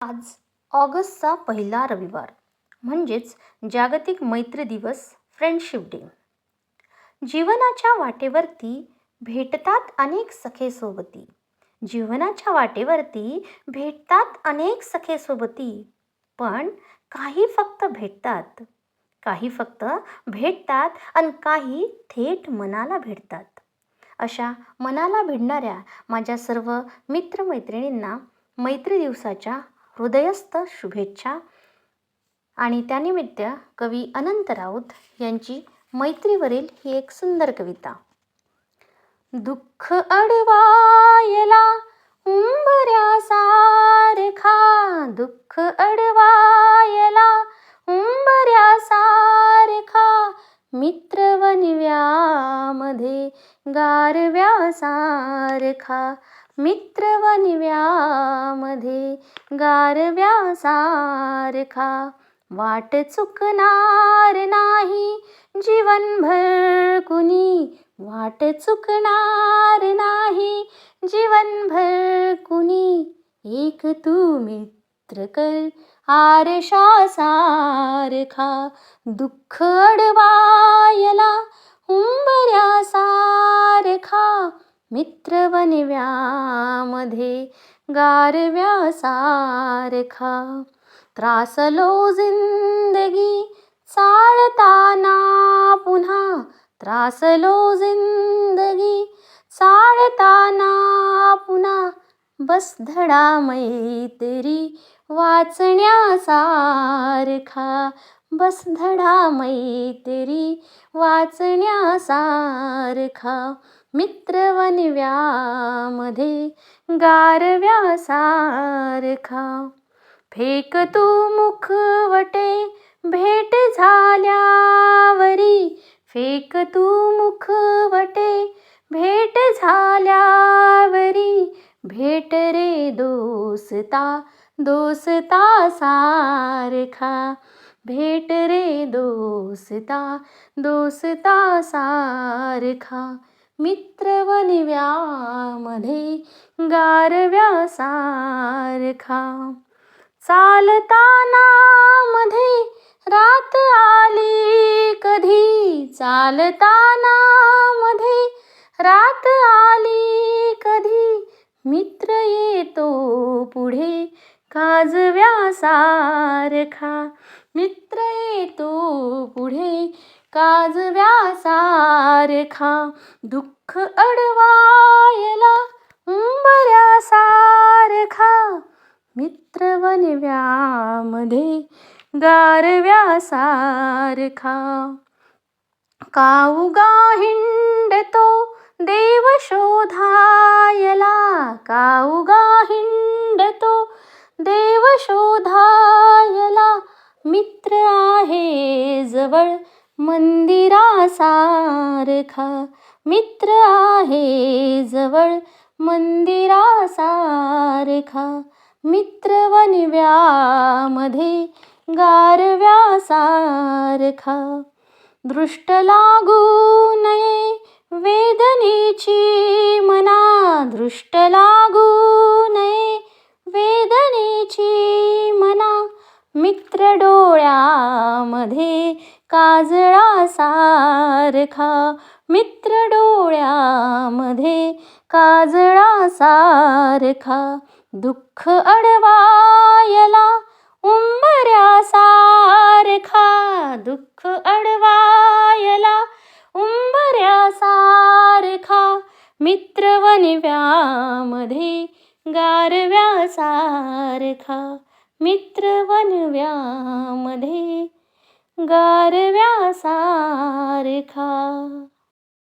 आज ऑगस्टचा पहिला रविवार म्हणजेच जागतिक मैत्री दिवस फ्रेंडशिप डे. जीवनाच्या वाटेवरती भेटतात अनेक सखे सोबती जीवनाच्या वाटेवरती भेटतात अनेक सखे सोबती पण काही फक्त भेटतात. काही फक्त भेटतात आणि काही थेट मनाला भेटतात अशा मनाला भिडणाऱ्या माझ्या सर्व मित्रमैत्रिणींना मैत्री दिवसाच्या हृदयस्थ शुभेच्छा. आणि त्यानिमित्त कवी अनंत राऊत यांची मैत्रीवरील ही एक सुंदर कविता. दुःख अडवायला उंबऱ्यासारखा दुःख अडवायला उंबऱ्यासारखा गारव्या गारव्यासारखा मित्रवनव्यामध्ये गारव्यासारखा वाट चुकणार नाही. जीवनभर कुणी वाट चुकणार नाही. जीवनभर कुणी एक तू मित्र कर आरशासारखा दुःख अडवायला. मित्रवनिव्यामध्ये गारव्यासारखा त्रासलो जिंदगी चाळताना पुन्हा त्रासलो जिंदगी चाळताना पुन्हा बस धडा मैत्री वाचण्यासारखा बस धडा मैत्री वाचण्यासारखा मित्रवनिव्यामध्ये गारव्यासारखा फेक तू मुखवटे भेट झाल्यावरी. फेक तू मुखवटे भेट झाल्यावरी. भेट रे दोस्ता दोस्ता सारखा भेट रे दोस्ता दोस्ता सारखा मित्रवनिव्यामध्ये गारव्यासारखा चालताना मध्ये रात आली कधी? चालताना मध्ये रात आली कधी? मित्र येतो पुढे काजव्यासारखा मित्र येतो पुढे काजव्यासारखा दुःख अडवायला उंबऱ्यासारखा मित्रवनिव्यामध्ये गारव्यासारखा काऊगा हिंडतो देव शोधायला. काऊगा हिंडतो देव शोधायला. मित्र आहे जवळ मंदिरासारखा मित्र आहे जवळ. मंदिरासारखा मित्रवनिव्यामध्ये गारव्यासारखा. दृष्ट लागू नये वेदनेची मना. दृष्ट लागू नये वेदनेची मना. मित्र डोळ्यामध्ये काजळासारखा मित्र डोळ्यामध्ये काजळासारखा दुःख अडवायला उंबऱ्यासारखा दुःख अडवायला उंबऱ्यासारखा मित्रवनव्यामध्ये गारव्यासारखा मित्रवनव्यामध्ये गारव्यासारखा